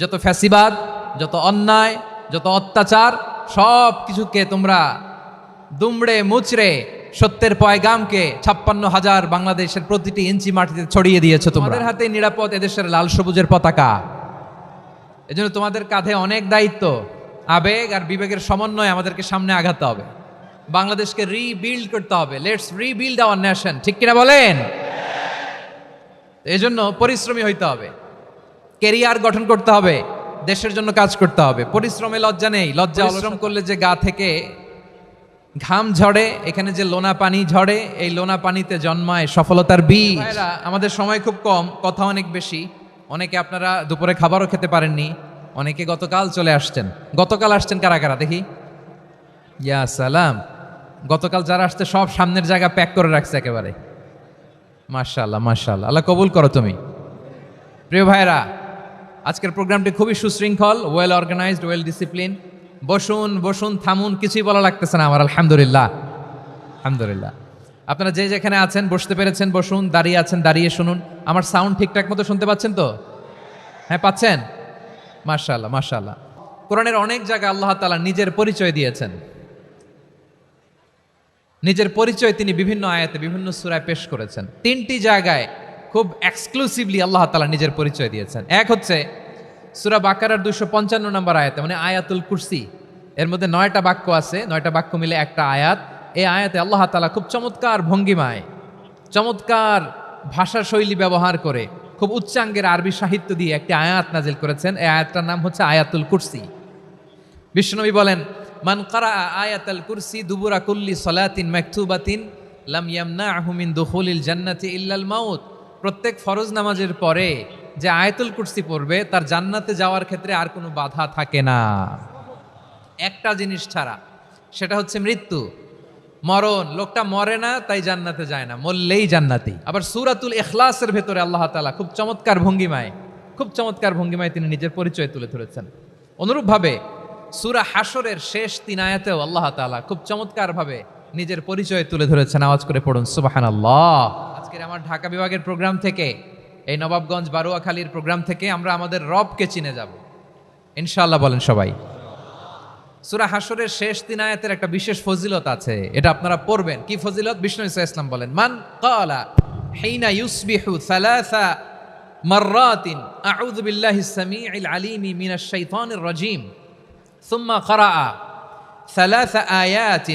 যত ফ্যাসিবাদ, যত অন্যায়, যত অত্যাচার, সব কিছুকে তোমরা দুমড়ে মুচড়ে সত্যের পয়গামকে ছাপ্পান্ন হাজার বাংলাদেশের প্রতিটি ইঞ্চি মাটিতে ছড়িয়ে দিয়েছ তোমাদের হাতে নিরাপদ এদেশের লাল সবুজের পতাকা। এজন্য তোমাদের কাঁধে অনেক দায়িত্ব, আবেগ আর বিবেকের সমন্বয় আমাদেরকে সামনে আঘাতে হবে। বাংলাদেশকে রিবিল্ড করতে হবে। লেটস রিবিল্ড আওয়ার নেশন ঠিক কিনা বলেন? এই জন্য পরিশ্রমী হইতে হবে। কেরিয়ার গঠন করতে হবে দেশের জন্য কাজ করতে হবে। পরিশ্রমে লজ্জা নেই লজ্জা পরিশ্রম করলে যে গা থেকে ঘাম ঝরে এখানে যে লোনা পানি ঝরে এই লোনা পানিতে জন্মায় সফলতার বীজ। আমাদের সময় খুব কম কথা অনেক বেশি। অনেকে আপনারা দুপুরে খাবারও খেতে পারেননি। অনেকে গতকাল চলে আসছেন। গতকাল আসছেন কারা কারা? দেখি। ইয়া সালাম। গতকাল যারা আসছে সব সামনের জায়গা প্যাক করে রাখছে একেবারে। মাশাল্লাহ মাশাল্লাহ আল্লাহ কবুল করো তুমি। প্রিয় ভাইরা আজকের প্রোগ্রামটি খুবই সুশৃঙ্খল ওয়েল অর্গানাইজড ওয়েল ডিসিপ্লিন বসুন বসুন, থামুন, কিছুই বলা লাগতেছে না আমার, আলহামদুলিল্লাহ। আলহামদুলিল্লাহ। আপনারা যে যেখানে আছেন, বসতে পেরেছেন, বসুন, দাঁড়িয়ে আছেন, দাঁড়িয়ে শুনুন। আমার সাউন্ড ঠিকঠাক মতো শুনতে পাচ্ছেন তো? হ্যাঁ পাচ্ছেন? মাশাল্লাহ মাশাল্লাহ কোরআনের অনেক জায়গায় আল্লাহ তালা নিজের পরিচয় দিয়েছেন। নিজের পরিচয় তিনি বিভিন্ন আয়াতে, বিভিন্ন সুরায় পেশ করেছেন। তিনটি জায়গায় খুব এক্সক্লুসিভলি আল্লাহ তালা নিজের পরিচয় দিয়েছেন। এক হচ্ছে সুরা বাকারার দুশো পঞ্চান্ন নম্বর আয়াতে মানে আয়াতুল কুরসি। এর মধ্যে নয়টা বাক্য আছে, নয়টা বাক্য মিলে একটা আয়াত। এই আয়াতে আল্লাহ তালা খুব চমৎকার ভঙ্গিমায়, চমৎকার ভাষা শৈলী ব্যবহার করে খুব উচ্চাঙ্গের আরবি সাহিত্য দিয়ে একটি আয়াত নাজিল করেছেন। এই আয়াতটার নাম হচ্ছে আয়াতুল কুরসি। বিষ্ণুনবী বলেন, মান কারা আয়াতাল কুরসি দুবুরা কুল্লি সলাতিন মাকতুবাতিন লাম ইয়ামনাহু মিন দুখুলিল জান্নাতি ইল্লাল মাউত। প্রত্যেক ফরজ নামাজের পরে যে আয়তুল কুর্সি পড়বে, তার জান্নাতে যাওয়ার ক্ষেত্রে আর কোনো বাধা থাকে না। একটা জিনিস ছাড়া, সেটা হচ্ছে মৃত্যু। মরণ, লোকটা মরে না, তাই জান্নাতে যায় না, মরলেই জান্নাতি। আবার সুরাতুল এখলাসের ভেতরে আল্লাহ তাআলা খুব চমৎকার ভঙ্গিমায়, খুব চমৎকার ভঙ্গিমায় তিনি নিজের পরিচয় তুলে ধরেছেন। অনুরূপভাবে সুরা হাসরের শেষ তিন আয়াতেও আল্লাহ তাআলা খুব চমৎকারভাবে নিজের পরিচয় তুলে ধরেছেন। আওয়াজ করে পড়ুন, সুবহানাল্লাহ। আজকের আমার ঢাকা বিভাগের প্রোগ্রাম থেকে এই নবাবগঞ্জ বারুয়াখালীর প্রোগ্রাম থেকে আমরা আমাদের রবকে চিনে যাব ইনশাআল্লাহ বলেন সবাই সুরা হাসরের শেষ তিন আয়াতের একটা বিশেষ ফজিলত আছে এটা আপনারা পড়বেন কি ফজিলত বিষ্ণু ইসা ইসলাম বলেন মান কালা হিনা ইউসবিহু সালাসা মাররাতিন আউযু বিল্লাহি সামিউল আলিমি মিনাশ শাইতানির রাজিম ثم قرأ ثلاث آيات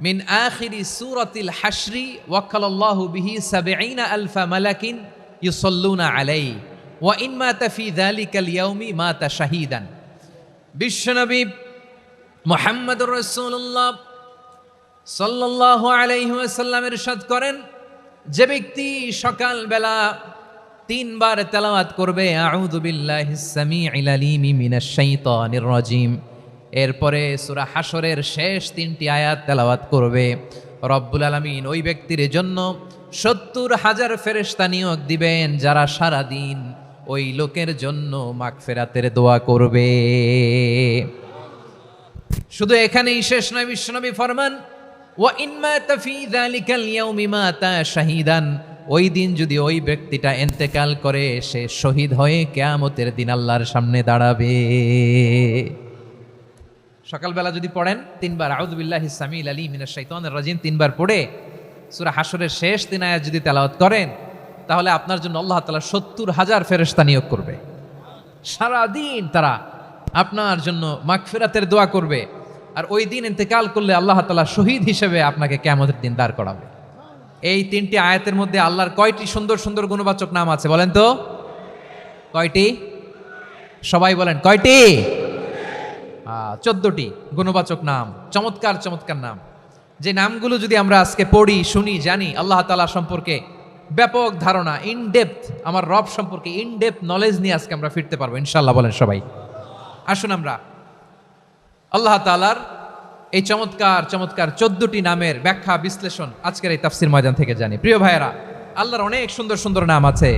من آخر سورة الحشر وكل الله به سبعين ألف ملك ইসল্লুনা আলাই ওয়া ইন মা তাফি দালিকাল ইয়াউমি মা তা শাহিদান। বিশ্বনবী মোহাম্মদ রসুল্লাহ আলাইহি আলাইসাল্লামের সদ করেন, যে ব্যক্তি সকালবেলা তিনবার তেলাওয়াত করবে আউদুবিল্লাহিমিনাজিম এরপরে সুরা হাসরের শেষ তিনটি আয়াত তেলাওয়াত করবে। রব্বুল আলমিন ওই ব্যক্তির জন্য সত্তর হাজার ফেরেস্তা নিয়োগ দিবেন যারা সারা দিন ওই লোকের জন্য মাগফেরাতের দোয়া করবে। শুধু এখানেই শেষ নয়, বিশ্বনবী ফরমান, ওয়া ইনমা তাফি যালিকাল মাতা শাহিদান ওই দিন যদি ওই ব্যক্তিটা এন্তেকাল করে সে শহীদ হয়ে কেয়ামতের দিন আল্লাহর সামনে দাঁড়াবে। সকালবেলা যদি পড়েন, তিনবার, আউযুবিল্লাহি সামিল আলী মিনাশ শাইতানির রাজিম, তিনবার পড়ে সূরা হাসরের শেষ দিন আয়াত যদি তেলাওয়াত করেন, তাহলে আপনার জন্য আল্লাহ তাআলা সত্তর হাজার ফেরেশতা নিয়োগ করবে। সারাদিন তারা আপনার জন্য মাগফিরাতের দোয়া করবে আর ওই দিন ইন্তেকাল করলে আল্লাহ তালা শহীদ হিসেবে আপনাকে কেয়ামতের দিন দাঁড় করাবে। এই তিনটি আয়াতের মধ্যে আল্লাহর কয়টি সুন্দর সুন্দর গুণবাচক নাম আছে বলেন তো? কয়টি? সবাই বলেন, কয়টি? চোদ্দটি গুণবাচক নাম, চমৎকার চমৎকার নাম। যে নামগুলো যদি আমরা আজকে পড়ি, শুনি, জানি, আল্লাহ তালা সম্পর্কে ব্যাপক ধারণা ইন ডেপথ আমার রব সম্পর্কে ইন ডেপথ নলেজ নিয়ে আজকে আমরা ফিরতে পারব ইনশাল্লাহ বলেন সবাই। আসুন আমরা আল্লাহ তালার এই চমৎকার চমৎকার চোদ্দটি নামের ব্যাখ্যা, বিশ্লেষণ আজকের এই তাফসির ময়দান থেকে জানি। প্রিয় ভাইয়েরা, আল্লাহর অনেক সুন্দর সুন্দর নাম আছে।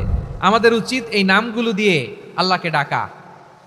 আমাদের উচিত এই নামগুলো দিয়ে আল্লাহকে ডাকা।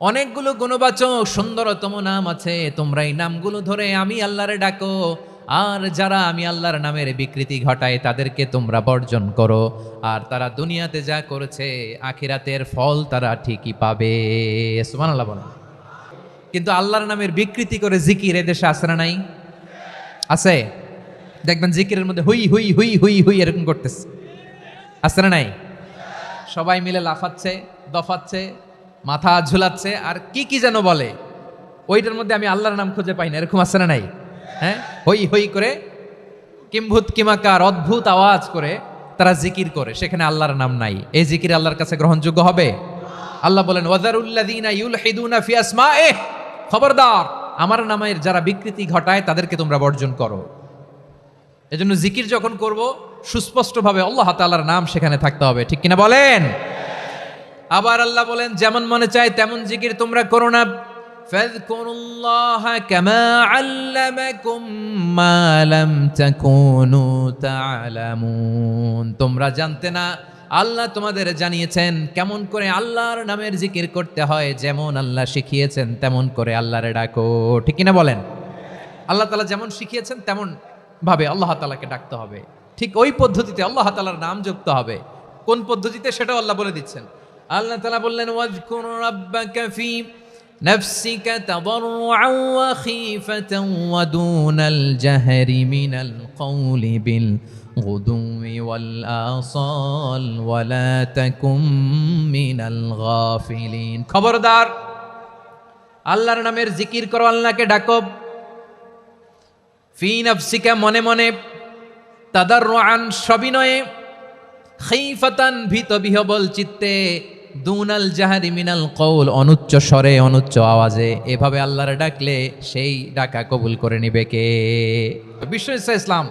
অনেকগুলো গুণবাচক, সুন্দরতম নাম আছে, তোমরা এই নামগুলো ধরে আমি আল্লাহরে ডাকো। আর যারা আমি আল্লাহর নামের বিকৃতি ঘটায়, তাদেরকে তোমরা বর্জন করো। আর তারা দুনিয়াতে যা করেছে, আখিরাতের ফল তারা ঠিকই পাবে। সুবহানাল্লাহ বলেন কিন্তু আল্লাহর নামের বিকৃতি করে জিকির এদেশে না নাই? আছে? দেখবেন জিকিরের মধ্যে হুই হুই হুই হুই হুই এরকম করতেছে। না নাই? সবাই মিলে লাফাচ্ছে, দফাচ্ছে মাথা ঝুলাচ্ছে, আর কি কি যেন বলে, ওইটার মধ্যে আমি আল্লাহর নাম খুঁজে পাই না এরকম আছে না নাই? হ্যাঁ? হই হই করে, কিম্ভূত কিমাকার অদ্ভুত আওয়াজ করে তারা জিকির করে, সেখানে আল্লাহর নাম নাই। এই জিকির আল্লাহর কাছে গ্রহণযোগ্য হবে? আল্লাহ বলেন খবরদার, আমার নামের যারা বিকৃতি ঘটায় তাদেরকে তোমরা বর্জন করো। এজন্য জিকির যখন করব, সুস্পষ্টভাবে আল্লাহ তাআলার নাম সেখানে থাকতে হবে, ঠিক কিনা বলেন? আবার আল্লাহ বলেন যেমন মনে চায় তেমন জিকির তোমরা করো না فاذكروا الله كما علمكم ما لم تكونوا تعلمون তোমরা জানতে না আল্লাহ তোমাদের জানিয়েছেন কেমন করে আল্লাহর নামের জিকির করতে হয় যেমন আল্লাহ শিখিয়েছেন তেমন করে আল্লাহরে ডাকো ঠিক কিনা বলেন আল্লাহ তাআলা যেমন শিখিয়েছেন তেমন ভাবে আল্লাহ তাআলাকে ডাকতে হবে ঠিক ওই পদ্ধতিতে আল্লাহ তাআলার নাম যুক্ত হবে কোন পদ্ধতিতে সেটাও আল্লাহ বলে দিচ্ছেন আল্লাহ তাআলা বললেন ওয়াজকুর রাব্বাকা ফি نفسك تضرعا وخيفة ودون الجهر من القول بالغدو والآصال ولا تكن من الغافلين খবরদার আল্লাহর নামের জিকির করো আল্লাহকে ডাকো ফি নফসিকা মনে মনে তাদাররুআন সবিনয়ে খাইফাতান ভীত বিহবল চিত্তে দুনাল জাহারি মিনাল কৌল অনুচ্চ স্বরে, অনুচ্চ আওয়াজে এভাবে আল্লাহর ডাকলে সেই ডাকা কবুল করে নিবে কে বিশ্ব ইসলাম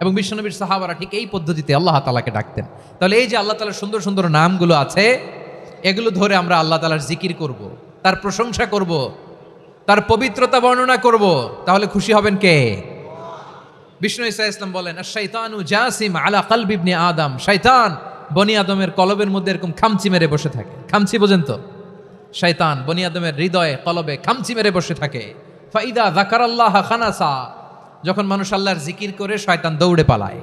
এবং বিশ্বনবীর সাহাবারা ঠিক এই পদ্ধতিতে আল্লাহ তালাকে ডাকতেন তাহলে এই যে আল্লাহ তালার সুন্দর সুন্দর নামগুলো আছে, এগুলো ধরে আমরা আল্লাহ তালার জিকির করব। তার প্রশংসা করব। তার পবিত্রতা বর্ণনা করব। তাহলে খুশি হবেন কে বিষ্ণু ইসা ইসলাম বলেন শৈতানু জাসিম আলা কালবিবনি আদম শৈতান বনি আদমের কলবের মধ্যে এরকম খামচি মেরে বসে থাকে। খামচি বোঝেন তো? শৈতান বনি আদমের হৃদয়ে কলবে খামচি মেরে বসে থাকে। ফাইদা জাকার আল্লাহ খানাসা। যখন মানুষ আল্লাহর জিকির করে, শয়তান দৌড়ে পালায়।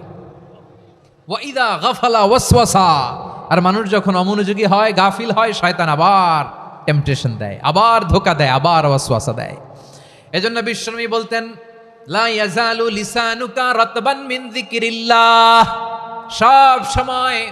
ওয়াইদা গাফালা ওয়াসওয়াসা। আর মানুষ যখন অমনোযোগী হয়, গাফিল হয়, শয়তান আবার টেম্পটেশন দেয়, আবার ধোকা দেয়, আবার ওয়াসওয়াসা দেয়। এজন্য বিশ্বনবী বলতেন, লা ইয়াজালু লিসানুকা রাতবান মিন যিকিরিল্লাহ। সব সময়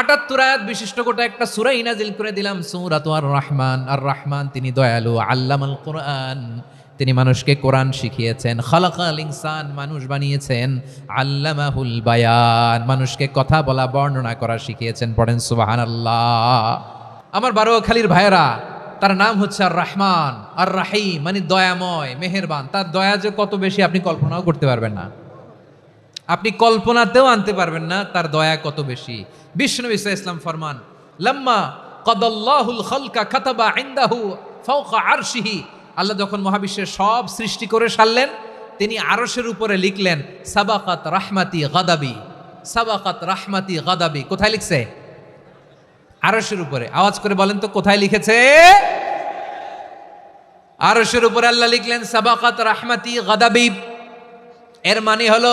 আটাত্তর আয়াত বিশিষ্ট গোটা একটা সুরাই নাজিল করে দিলাম, সূরাত আর রহমান আর রহমান তিনি দয়ালু, আল্লামাল কোরআন। তিনি মানুষকে কোরআন শিখিয়েছেন, খালাকাল ইনসান মানুষ বানিয়েছেন, আল্লামাহুল বায়ান। মানুষকে কথা বলা, বর্ণনা করা শিখিয়েছেন, পড়েন সুবাহান আল্লাহ আমার বারোখালির ভাইয়েরা, তার নাম হচ্ছে আর রহমান আর রাহিম মানে দয়াময়, মেহেরবান। তার দয়া যে কত বেশি আপনি কল্পনাও করতে পারবেন না। আপনি কল্পনাতেও আনতে পারবেন না তার দয়া কত বেশি। বিষ্ণু ইসা ইসলাম ফরমান, লাম্মা কদল্লাহুল খলকা খাতাবা ইন্দাহু ফাওকা আরশিহি। আল্লাহ যখন মহাবিশ্বের সব সৃষ্টি করে সারলেন, তিনি আরশের উপরে লিখলেন, সাবাকাত রাহমাতি গাদাবি, সাবাকাত রাহমাতি গাদাবি। কোথায় লিখছে? আরশের উপরে। আওয়াজ করে বলেন তো, কোথায় লিখেছে? আরশের উপরে আল্লাহ লিখলেন, সাবাকাত রাহমাতি গাদাবি। এর মানে হলো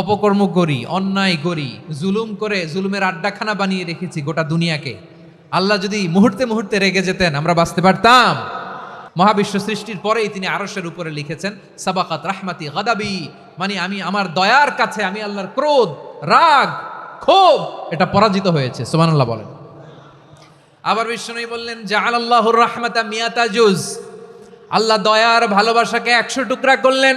অপকর্ম করি, অন্যায় করি, জুলুম করে জুলুমের আড্ডাখানা বানিয়ে রেখেছি গোটা দুনিয়াকে। আল্লাহ যদি মুহূর্তে মুহূর্তে রেগে যেতেন, আমরা বাঁচতে পারতাম। মহাবিশ্ব সৃষ্টির পরেই তিনি আরশের উপরে লিখেছেন, সাবাকাত রাহমাতি গাদাবি মানে আমি আমার দয়ার কাছে, আমি আল্লাহর ক্রোধ, রাগ, ক্ষোভ, এটা পরাজিত হয়েছে। সুবহানাল্লাহ বলেন। আবার বিষ্ণু বললেন জাহাল আল্লাহর রাহমাতা মিয়াতা জুজ। আল্লাহ দয়ার ভালোবাসাকে একশো টুকরা করলেন।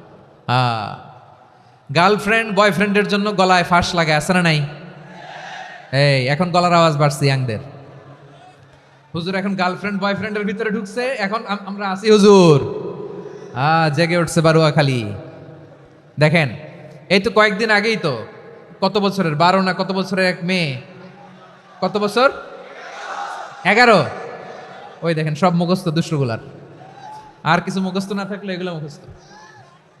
হ্যাঁ গার্লফ্রেন্ড বয়ফ্রেন্ডের জন্য গলায় ফাঁস লাগে, আছে না নাই? এই, এখন গলার আওয়াজ বাড়ছে ইয়াংদের। হুজুর, এখন গার্লফ্রেন্ড বয়ফ্রেন্ডের ভিতরে ঢুকছে, এখন আমরা আছি, হুজুর। হ্যাঁ জেগে উঠছে বারুয়া খালি দেখেন, এই তো কয়েকদিন আগেই তো, কত বছরের, বারো না কত বছরের এক মেয়ে? কত বছর? এগারো। ওই দেখেন, সব মুখস্থ দুষ্টগুলার। আর কিছু মুখস্থ না থাকলে এগুলো মুখস্থ।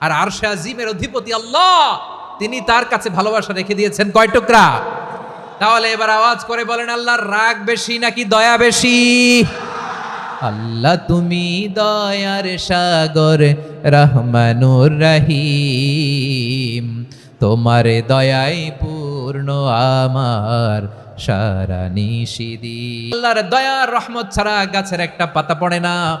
আর আরশে আজিমের অধিপতি আল্লাহ, তিনি তার কাছে ভালোবাসা রেখে দিয়েছেন। কয় টুকরা? তাহলে এবার আওয়াজ করে বলেন, আল্লাহর রাগ বেশি নাকি দয়া বেশি? আল্লাহ তুমি দয়ার সাগর, রহমানুর রহিম। তোমার দয়াই পূর্ণ আমার সারা নিশিদি। আল্লাহর দয়ার রহমত ছাড়া গাছের একটা পাতা পড়ে না।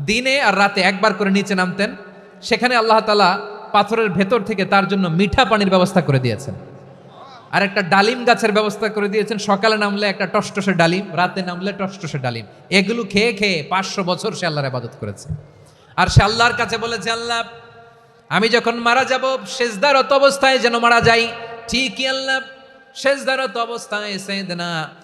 দিনে আর রাতে একবার করে নিচে নামতেন। সেখানে আল্লাহ তালা পাথরের ভেতর থেকে তার জন্য মিঠা পানির ব্যবস্থা করে দিয়েছেন। আর একটা ডালিম গাছের ব্যবস্থা করে দিয়েছেন। সকালে নামলে একটা টসটসে ডালিম, রাতে নামলে টসটসে ডালিম। এগুলো খেয়ে খেয়ে পাঁচশো বছর সে আল্লাহর আবাদত করেছে। আর সে আল্লাহর কাছে বলেছে, আল্লাহ, আমি যখন মারা যাব শেষদারত অবস্থায় যেন মারা যাই। ঠিকই আল্লাহ শেষদারত অবস্থায় সেদনা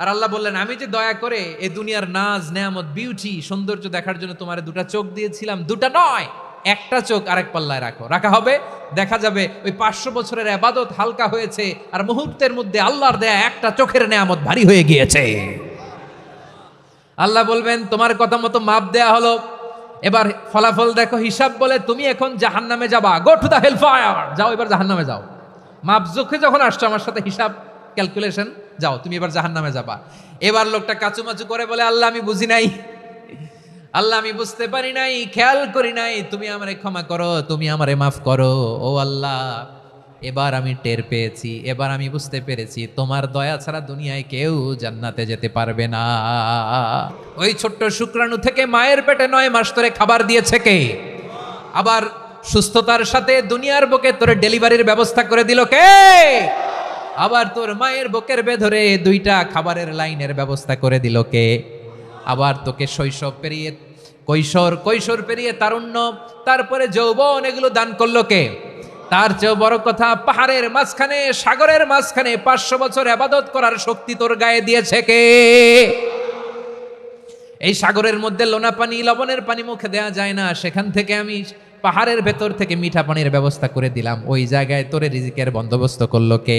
আর আল্লাহ বললেন, আমি যে দয়া করে এ দুনিয়ার নাজ, নেয়ামত বিউটি সৌন্দর্য দেখার জন্য তোমার দুটা চোখ দিয়েছিলাম, দুটা নয়, একটা চোখ আরেক পাল্লায় রাখো। রাখা হবে, দেখা যাবে ওই পাঁচশো বছরের আবাদত হালকা হয়েছে আর মুহূর্তের মধ্যে আল্লাহর দেয়া একটা চোখের নেয়ামত ভারী হয়ে গিয়েছে। আল্লাহ বলবেন, তোমার কথা মতো মাপ দেয়া হলো। এবার ফলাফল দেখো, হিসাব বলে তুমি এখন জাহান নামে যাবা। গো টু দা হেল যাও, এবার জাহান নামে যাও। মাপ চোখে যখন আসছো আমার সাথে হিসাব ক্যালকুলেশন যাও, তুমি এবার জাহান নামে যাবা। এবার লোকটা কাচুমাচু করে বলে, আল্লাহ, আমি বুঝি নাই। আল্লাহ, আমি বুঝতে পারি নাই, খেয়াল করি নাই। তুমি আমারে ক্ষমা করো, তুমি আমারে মাফ করো। ও আল্লাহ, এবার আমি টের পেয়েছি, এবার আমি বুঝতে পেরেছি, তোমার দয়া ছাড়া দুনিয়ায় কেউ জান্নাতে যেতে পারবে না। ওই ছোট্ট শুক্রাণু থেকে মায়ের পেটে নয় মাস ধরে খাবার দিয়েছে কে? আবার সুস্থতার সাথে দুনিয়ার বুকে তোরে ডেলিভারির ব্যবস্থা করে দিল কে? আবার তোর মায়ের বুকের বেধরে দুইটা খাবারের লাইনের ব্যবস্থা করে দিল কে? আবার তোকে শৈশব পেরিয়ে, কৈশোর কৈশোর পেরিয়ে তারুণ্য, তারপরে যৌবন এগুলো দান করল কে? তার চেয়েও বড় কথা, পাহাড়ের মাঝখানে, সাগরের মাঝখানে পাঁচশো বছর আবাদত করার শক্তি তোর গায়ে দিয়েছে কে? এই সাগরের মধ্যে লোনা পানি, লবণের পানি মুখে দেয়া যায় না। সেখান থেকে আমি পাহাড়ের ভেতর থেকে মিঠা পানির ব্যবস্থা করে দিলাম। ওই জায়গায় তোরে রিজিকের বন্দোবস্ত করল কে?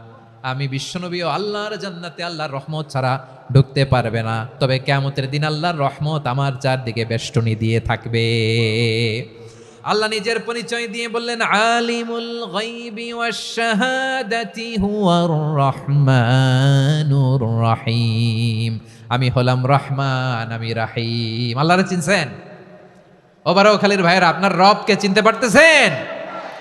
আমি বিশ্বনবীও আল্লাহর জান্নাতে আল্লাহর রহমত ছাড়া ঢুকতে পারবে না। তবে কেমতের দিন আল্লাহর রহমত আমার চারদিকে বেষ্টনী দিয়ে থাকবে। আল্লাহ নিজের পরিচয় দিয়ে বললেন, আলিমুল রহিম। আমি হলাম রহমান, আমি রাহিম। আল্লাহরে চিনছেন? ওবারও খালির ভাইয়ের, আপনার রবকে চিনতে পারতেছেন?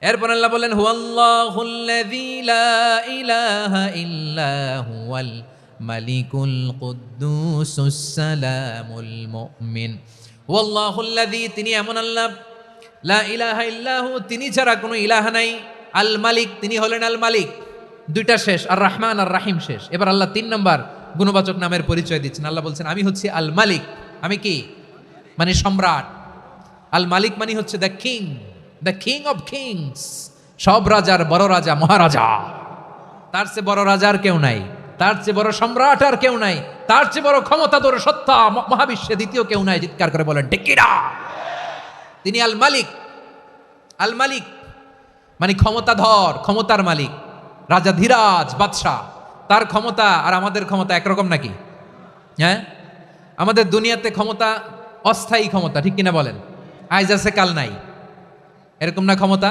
এরপর আল্লাহ বলেন হুয়াল মালিকুল কুদ্দুসুস সালামুল মুমিন। হুয়াল্লাহুল্লাযী, তিনি এমন আল্লাহ। লা ইলাহা ইল্লাহু, তিনি ছাড়া কোনো ইলাহা নাই। আল মালিক, তিনি হলেন আল মালিক। দুইটা শেষ, আর রহমান, আর রাহিম শেষ। এবার আল্লাহ তিন নম্বর গুণবাচক নামের পরিচয় দিচ্ছেন। আল্লাহ বলছেন, আমি হচ্ছি আল মালিক। আমি কি? মানে সম্রাট। আল মালিক মানে হচ্ছে the king. The king of kings সব রাজার বড় রাজা, মহারাজা। তার চেয়ে বড় রাজার কেউ নাই। তার চেয়ে বড় সম্রাট আর কেউ নাই। তার চেয়ে বড় ক্ষমতাধর সত্তা মহাবিশ্বে দ্বিতীয় কেউ নাই। চিৎকার করে বলেন টেকিরা তিনি আল মালিক আল মালিক মানে ক্ষমতাধর, ক্ষমতার মালিক। রাজা ধীরাজ, বাদশাহ। তার ক্ষমতা আর আমাদের ক্ষমতা একরকম নাকি? হ্যাঁ? আমাদের দুনিয়াতে ক্ষমতা, অস্থায়ী ক্ষমতা, ঠিক কিনা বলেন? আজ আছে, কাল নাই। এরকম না ক্ষমতা?